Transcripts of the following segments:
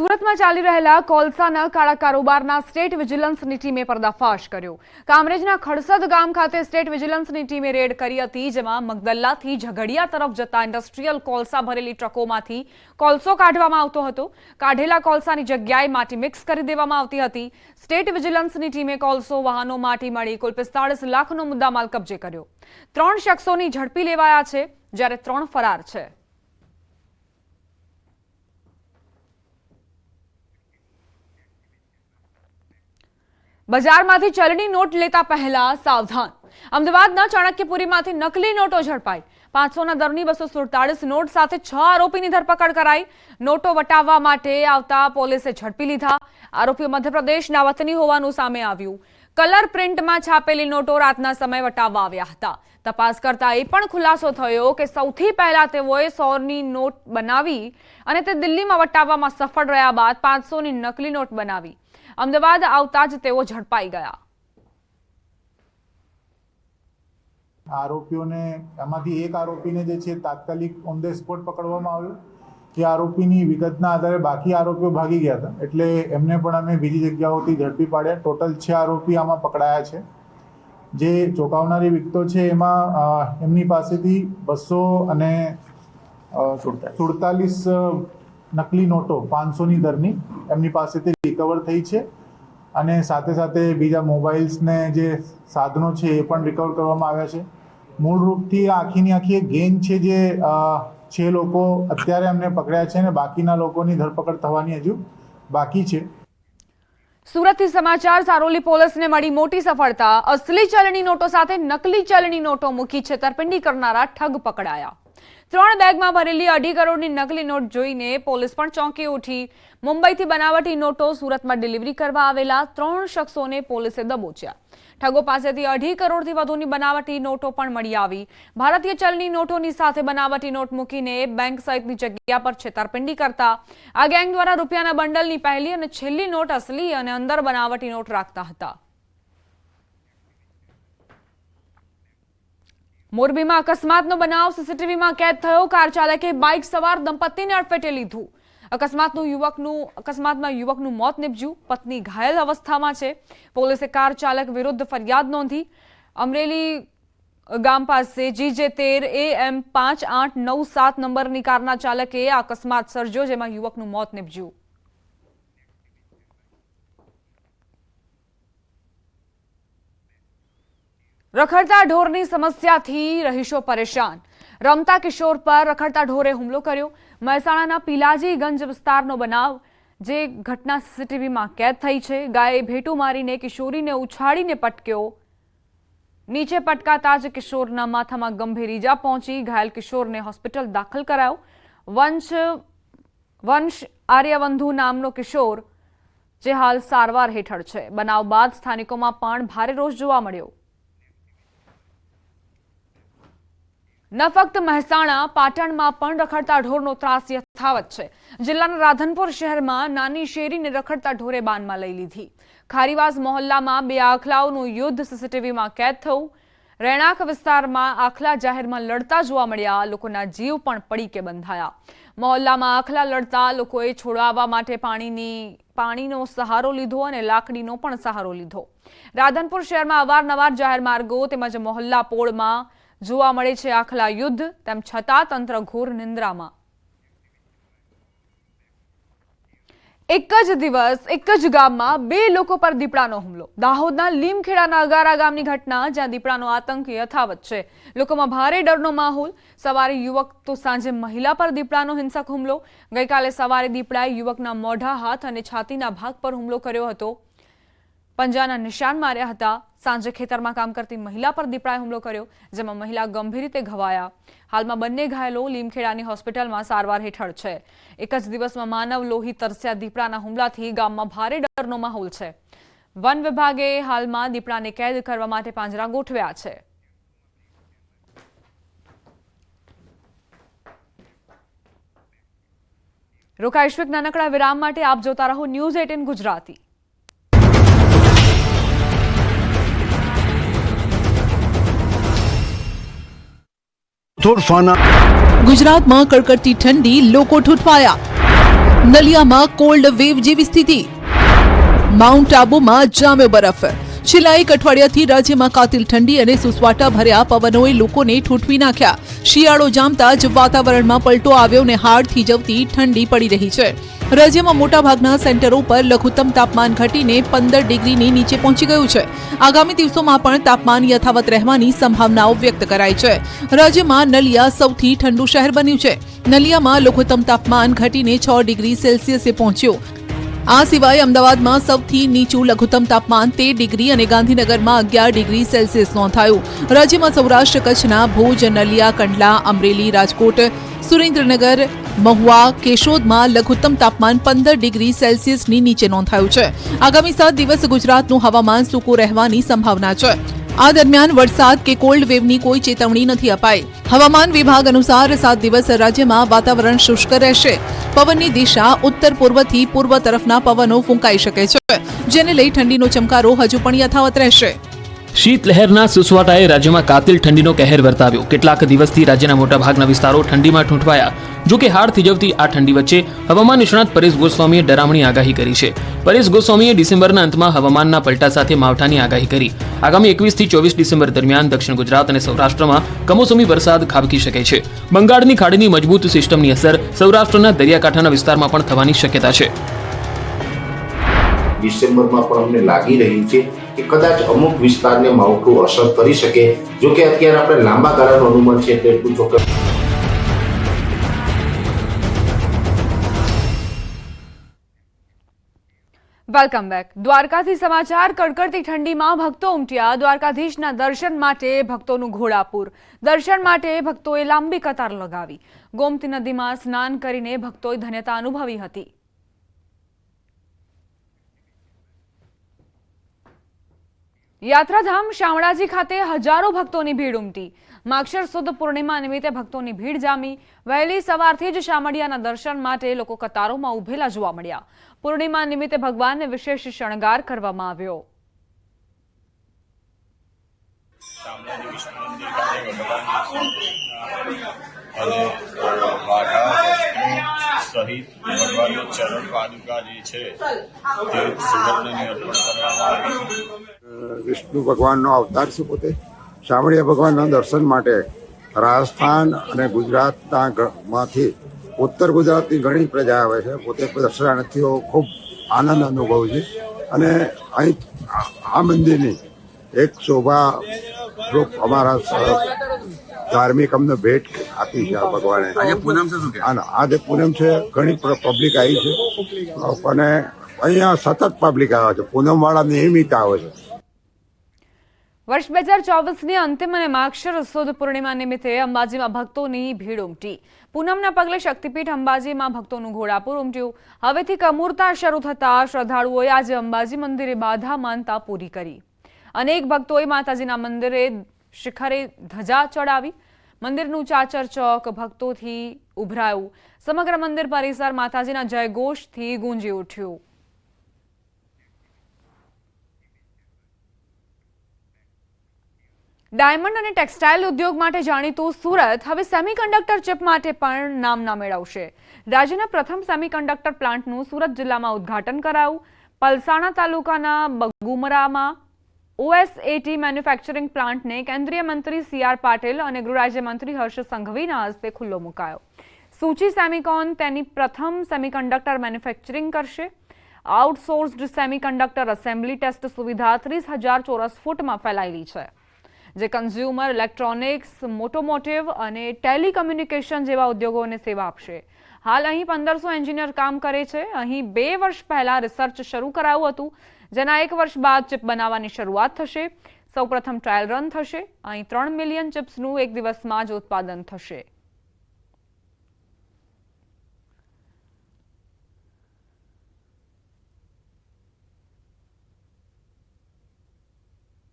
સુરતમાં ચાલી રહેલા કોલસાના કાળા કારોબારના સ્ટેટ વિજિલન્સની ટીમે પર્દાફાશ કર્યો. કામરેજના ખડસદ ગામ ખાતે સ્ટેટ વિજિલન્સની ટીમે રેડ કરી હતી, જેમાં મગદલ્લાથી ઝઘડિયા તરફ જતા ઇન્ડસ્ટ્રીયલ કોલસા ભરેલી ટ્રકોમાંથી કોલસો કાઢવામાં આવતો હતો. કાઢેલા કોલસાની જગ્યાએ માટી મિક્સ કરી દેવામાં આવતી હતી. સ્ટેટ વિજિલન્સની ટીમે કોલસો, વાહનો, માટી મળી કુલ પિસ્તાળીસ લાખનો મુદ્દામાલ કબજે કર્યો. ત્રણ શખ્સોની ઝડપી લેવાયા છે, જ્યારે ત્રણ ફરાર છે. બજારમાંથી ચલણી નોટ લેતા પહેલા સાવધાન. અમદાવાદના ચાણક્યપુરીમાંથી નકલી નોટો ઝડપાઈ. પાંચસોના દરની બસો સુડતાલીસ નોટ સાથે છ આરોપીની ધરપકડ કરાઈ. નોટો વટાવવા માટે આવતા પોલીસે ઝડપી લીધા. આરોપીઓ મધ્યપ્રદેશના વતની હોવાનું સામે આવ્યું. કલર પ્રિન્ટમાં છાપેલી નોટો રાતના સમય વટાવવા આવ્યા હતા. તપાસ કરતા એ પણ ખુલાસો થયો કે સૌથી પહેલા તેઓએ સોની નોટ બનાવી અને તે દિલ્હીમાં વટાવવામાં સફળ રહ્યા બાદ પાંચસોની નકલી નોટ બનાવી. અમદાવાદ આવતા જ તેઓ ઝડપાઈ ગયા. આરોપીઓને એમાંથી એક આરોપીને જે છે તાત્કાલિક ઓન ધ સ્પોટ પકડવામાં આવ્યો. કે આરોપીની વિગતના આધારે બાકી આરોપીઓ ભાગી ગયા હતા. એટલે એમને પણ અમે બીજી જગ્યાઓથી ઝડપી પાડ્યા. ટોટલ છ આરોપી આમાં પકડાયા છે. જે ચોંકાવનારી વિગતો છે એમાં એમની પાસેથી બસો અને સુડતાલીસ નકલી નોટો પાંચસોની દરની એમની પાસેથી રિકવર થઈ છે. અને સાથે સાથે બીજા મોબાઈલ્સને જે સાધનો છે એ પણ રિકવર કરવામાં આવ્યા છે. મૂળ રૂપથી આખીની આખી એક ગેંગ છે જે છે લોકો અત્યારે એમને પકડ્યા છે અને બાકીના લોકોની ધરપકડ થવાની હજુ બાકી છે. સુરતથી સમાચાર, સારોલી પોલીસને મળી મોટી સફળતા. અસલી ચલણી નોટો સાથે નકલી ચલણી નોટો મૂકી છેતરપિંડી કરનારા ઠગ પકડાયા. ત્રણ બેગમાં ભરેલી અઢી કરોડની નકલી નોટ જોઈને પોલીસ પણ ચોંકી ઉઠી. મુંબઈથી બનાવટી નોટો સુરતમાં ડિલિવરી કરવા આવેલા ત્રણ શખ્સોને પોલીસે દબોચ્યા. ઠગો પાસેથી અઢી કરોડથી વધુની બનાવટી નોટો પણ મળી આવી. ભારતીય ચલની નોટોની સાથે બનાવટી નોટ મૂકીને બેંક સહિતની જગ્યા પર છેતરપિંડી કરતા. આ ગેંગ દ્વારા રૂપિયાના બંડલની પહેલી અને છેલ્લી નોટ અસલી અને અંદર બનાવટી નોટ રાખતા હતા. મોરબીમાં અકસ્માતનો બનાવ સીસીટીવીમાં કેદ થયો. કાર ચાલકે બાઇક સવાર દંપતીને અડફેટે લીધું. અકસ્માતનું યુવકનું, અકસ્માતમાં યુવકનું મોત નીપજ્યું. પત્ની ઘાયલ અવસ્થામાં છે. પોલીસે કાર ચાલક વિરુદ્ધ ફરિયાદ નોંધી. અમરેલી ગામ પાસે જીજે તેર એ એમ પાંચ આઠ નવ સાત નંબરની કારના ચાલકે અકસ્માત સર્જ્યો, જેમાં યુવકનું મોત નીપજ્યું. રખડતા ઢોરની સમસ્યાથી રહીશો પરેશાન. રમતા કિશોર પર રખડતા ઢોરે હુમલો કર્યો. મહેસાણાના પીલાજીગંજ વિસ્તારનો બનાવ, જે ઘટના સીસીટીવીમાં કેદ થઈ છે. ગાયે ભેટું મારીને કિશોરીને ઉછાળીને પટક્યો. નીચે પટકાતા જ કિશોરના માથામાં ગંભીર ઈજા પહોંચી. ઘાયલ કિશોરને હોસ્પિટલ દાખલ કરાયો. વંશ વંશ આર્યવંધુ નામનો કિશોર, જે હાલ સારવાર હેઠળ છે. બનાવ બાદ સ્થાનિકોમાં પણ ભારે રોષ જોવા મળ્યો. ન ફક્ત મહેસાણા, પાટણમાં પણ રખડતા ઢોરનો ત્રાસ યથાવત છે. જિલ્લાના રાધનપુર શહેરમાં નાની શેરીને રખડતા ઢોરે બાનમાં લઈ લીધી. ખારીવાસ મોહલ્લામાં બે આખલાઓનું યુદ્ધ સીસીટીવીમાં કેદ થયું. રહેણાંક વિસ્તારમાં આખલા જાહેરમાં લડતા જોવા મળ્યા, લોકોના જીવ પણ પડીકે બંધાયા. મોહલ્લામાં આખલા લડતા લોકોએ છોડાવવા માટે પાણીની, પાણીનો સહારો લીધો અને લાકડીનો પણ સહારો લીધો. રાધનપુર શહેરમાં અવારનવાર જાહેર માર્ગો તેમજ મોહલ્લા પોળમાં જોવા મળે છે આખલા યુદ્ધ, તેમ છતાં તંત્ર ઘોર નિંદ્રામાં. એક જ દિવસ, એક જ ગામમાં બે લોકો પર દીપડાનો હુમલો. દાહોદના લીમખેડાના અગારા ગામની ઘટના, જ્યાં દીપડાનો આતંક યથાવત છે. લોકોમાં ભારે ડરનો માહોલ. સવારે યુવક તો સાંજે મહિલા પર દીપડાનો હિંસક હુમલો. ગઈકાલે સવારે દીપડાએ યુવકના મોઢા, હાથ અને છાતીના ભાગ પર હુમલો કર્યો હતો. પંજાના નિશાન માર્યા હતા. સાંજે ખેતરમાં કામ કરતી મહિલા પર દીપડાએ હુમલો કર્યો, જેમાં મહિલા ગંભીર રીતે ઘવાયા. હાલમાં બંને ઘાયલો લીમખેડાની હોસ્પિટલમાં સારવાર હેઠળ છે. એક જ દિવસમાં માનવ લોહી તરસ્યા દીપડાના હુમલાથી ગામમાં ભારે ડરનો માહોલ છે. વન વિભાગે હાલમાં દીપડાને કેદ કરવા માટે પાંજરા ગોઠવ્યા છે. રોકાઈશ્વિક નાનકડા વિરામ માટે આપ જોતા રહો ન્યૂઝ એટીન ગુજરાતી. તોડફાના. ગુજરાતમાં કડકડતી ઠંડી લોકો ઠૂંઠવાયા. નલિયામાં કોલ્ડ વેવ જેવી સ્થિતિ. માઉન્ટ આબુમાં જામ્યો બરફ. છેલ્લા એક અઠવાડિયાથી રાજ્યમાં કાતિલ ઠંડી અને સુસવાટા ભર્યા પવનોએ લોકોને ઠૂંઠવી નાખ્યા. શિયાળો જામતા જ વાતાવરણમાં પલટો આવ્યો ને હાડ થીજવતી ઠંડી પડી રહી છે. રાજ્યમાં મોટાભાગના સેન્ટરો પર લઘુત્તમ તાપમાન ઘટીને પંદર ડિગ્રીની નીચે પહોંચી ગયું છે. આગામી દિવસોમાં પણ તાપમાન યથાવત રહેવાની સંભાવનાઓ વ્યક્ત કરાઈ છે. રાજ્યમાં નલિયા સૌથી ઠંડુ શહેર બન્યું છે. નલિયામાં લઘુત્તમ તાપમાન ઘટીને છ ડિગ્રી સેલ્સિયસે પહોંચ્યું. આ સિવાય અમદાવાદમાં સૌથી નીચું લઘુત્તમ તાપમાન તેર ડિગ્રી અને ગાંધીનગરમાં અગિયાર ડિગ્રી સેલ્સિયસ નોંધાયું. રાજ્યમાં સૌરાષ્ટ્ર કચ્છના ભુજ, નલિયા, કંડલા, અમરેલી, રાજકોટ, સુરેન્દ્રનગર, મહુવા, કેશોદમાં લઘુત્તમ તાપમાન પંદર ડિગ્રી સેલ્સિયસની નીચે નોંધાયું છે. આગામી સાત દિવસ ગુજરાતનું હવામાન સૂકું રહેવાની સંભાવના છે. આ દરમિયાન વરસાદ કે કોલ્ડ વેવની કોઈ ચેતવણી નથી અપાઈ. હવામાન વિભાગ અનુસાર સાત દિવસ રાજ્યમાં વાતાવરણ શુષ્ક રહેશે. પવનની દિશા ઉત્તર પૂર્વથી પૂર્વ તરફના પવનો ફૂંકાઈ શકે છે, જેને લઈ ઠંડીનો ચમકારો હજુ પણ યથાવત રહેશે. શીત લહેરના સુસવાટાએ રાજ્યમાં કાતિલ ઠંડીનો કહેર વર્તાવ્યો. કેટલાક દિવસથી રાજ્યના મોટાભાગના વિસ્તારો ઠંડીમાં ઠૂંઠવાયા. જો કે હાડ થીજવતી આ ઠંડી વચ્ચે હવામાન નિષ્ણાત પરેશ ગોસ્વામીએ ડરામણી આગાહી કરી છે. પરેશ ગોસ્વામીએ ડિસેમ્બરના અંતમાં હવામાનના પલટા સાથે માવઠાની આગાહી કરી. આગામી એકવીસથી ચોવીસ ડિસેમ્બર દરમિયાન દક્ષિણ ગુજરાત અને સૌરાષ્ટ્રમાં કમોસમી વરસાદ ખાબકી શકે છે. બંગાળની ખાડીની મજબૂત સિસ્ટમની અસર સૌરાષ્ટ્રના દરિયાકાંઠાના વિસ્તારમાં પણ થવાની શક્યતા છે. ડિસેમ્બરમાં પણ અમને લાગી રહ્યું છે કે કદાચ અમુક વિસ્તારને માવઠું અસર કરી શકે. જો કે અત્યારે આપણે લાંબા ગાળાનું અનુમાન છે એટલે એટલું ચોક્કસ વેલકમ બેક દ્વારકાથી સમાચાર, કડકડતી ઠંડીમાં ભક્તો ઉમટ્યા. દ્વારકાધીશના દર્શન માટે ભક્તોનું ઘોડાપુર. દર્શન માટે ભક્તોએ લાંબી કતાર લગાવી. ગોમતી નદીમાં સ્નાન કરીને ભક્તોએ ધન્યતા અનુભવી હતી. યાત્રાધામ શામળાજી ખાતે હજારો ભક્તોની ભીડ ઉમટી માક્ષર સુદ પૂર્ણિમા નિમિત્તે ભક્તોની ભીડ જામી વહેલી સવારથી જ શામળિયાના દર્શન માટે લોકો કતારોમાં ઉભેલા જોવા મળ્યા પૂર્ણિમા નિમિત્તે ભગવાનને વિશેષ શણગાર કરવામાં આવ્યો શામળાજી વિષ્ણુ મંદિર ખાતે ભગવાનના અને વાઘા વિષ્ણુ સહિત ભગવાનનો ચરણ પાદુકા જે છે. તે સુવર્ણની અર્પણ કરવામાં આવી વિષ્ણુ ભગવાનનો અવતાર છે પોતે. શામળિયા ભગવાનના દર્શન માટે રાજસ્થાન અને ગુજરાતના માંથી ઉત્તર ગુજરાતની ઘણી પ્રજા આવે છે. પોતે દર્શનાર્થીઓ ખૂબ આનંદ અનુભવે છે. અને અહીં આ- મંદિરની એક શોભા રૂપ અમારા ધાર્મિક અમને ભેટ આપી છે આ ભગવાને. આજે પૂનમ છે શું કે? આજે પૂનમ છે ઘણી પબ્લિક આવી છે. અને અહીંયા સતત પબ્લિક આવે છે. પૂનમવાળા નિયમિત આવે છે. વર્ષ બે હજાર ચોવીસની અંતિમ અને માક્ષર સુદ પૂર્ણિમા નિમિત્તે અંબાજીમાં ભક્તોની ભીડ ઉમટી. પૂનમના પગલે શક્તિપીઠ અંબાજીમાં ભક્તોનું ઘોડાપુર ઉમટ્યું. હવેથી કમૂરતા શરૂ થતા શ્રદ્ધાળુઓએ આજે અંબાજી મંદિરે બાધા માનતા પૂરી કરી. અનેક ભક્તોએ માતાજીના મંદિરે શિખરે ધજા ચડાવી મંદિરનું ચાચર ચોક ભક્તોથી ઉભરાયું. સમગ્ર મંદિર પરિસર માતાજીના જયઘોષથી ગુંજી ઉઠ્યું. ડાયમંડ અને ટેક્સટાઇલ ઉદ્યોગ માટે જાણીતું સુરત હવે સેમિકન્ડક્ટર ચિપ માટે પણ નામના મેળવશે. રાજ્યના પ્રથમ સેમિકન્ડક્ટર પ્લાન્ટનું સુરત જિલ્લામાં ઉદ્ઘાટન કરાયું. પલસાણા તાલુકાના બગુમરામાં ઓએસએટી મેન્યુફેક્ચરિંગ પ્લાન્ટને કેન્દ્રીય મંત્રી સી આર પાટીલ અને ગૃહરાજ્યમંત્રી હર્ષ સંઘવીના હસ્તે ખુલ્લો મુકાયો. સૂચી સેમિકોન તેની પ્રથમ સેમિકન્ડક્ટર મેન્યુફેક્ચરિંગ કરશે. આઉટસોર્સ્ડ સેમિકન્ડક્ટર એસેમ્બલી ટેસ્ટ સુવિધા ત્રીસ હજાર ચોરસ ફૂટમાં ફેલાયેલી છે, જે કન્ઝ્યુમર ઇલેક્ટ્રોનિક્સ, મોટોમોટિવ અને ટેલિકમ્યુનિકેશન જેવા ઉદ્યોગોને સેવા આપશે. હાલ અહીં પંદરસો એન્જિનિયર કામ કરે છે. અહીં બે વર્ષ પહેલા રિસર્ચ શરૂ કરાયું હતું. જેના એક વર્ષ બાદ ચિપ બનાવવાની શરૂઆત થશે સૌપ્રથમ ટ્રાયલ રન થશે અહીં ત્રણ મિલિયન ચિપ્સનું એક દિવસમાં જ ઉત્પાદન થશે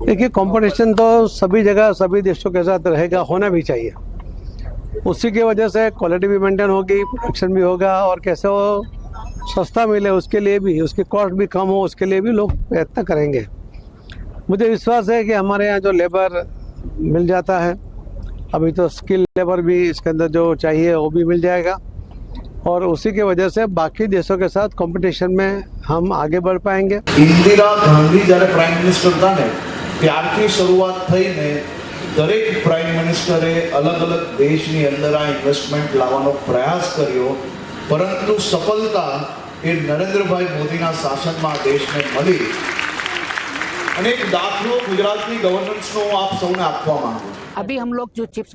देखिए कंपटीशन तो सभी जगह सभी देशों के साथ रहेगा होना भी चाहिए उसी की वजह से क्वालिटी भी मेंटेन होगी प्रोडक्शन भी होगा और कैसे वो सस्ता मिले उसके लिए भी उसकी कॉस्ट भी कम हो उसके लिए भी लोग प्रयत्न करेंगे मुझे विश्वास है कि हमारे यहाँ जो लेबर मिल जाता है अभी तो स्किल लेबर भी इसके अंदर जो चाहिए वो भी मिल जाएगा और उसी की वजह से बाकी देशों के साथ कंपटीशन में हम आगे बढ़ पाएंगे ઇન્દિરા ગાંધી જ્યારે પ્રાઇમ મિનિસ્ટર હતા ને ત્યારથી શરૂઆત થઈને દરેક પ્રાઇમ મિનિસ્ટરે અલગ અલગ દેશની અંદર આ ઇન્વેસ્ટમેન્ટ લાવવાનો પ્રયાસ કર્યો પરંતુ સફળતા એ નરેન્દ્રભાઈ મોદીના શાસનમાં દેશને મળી. અને એક દાખલો ગુજરાતની ગવર્નન્સનો આપ સૌને આપવા માંગુ અભી હમ લોગ જો ચિપ્સ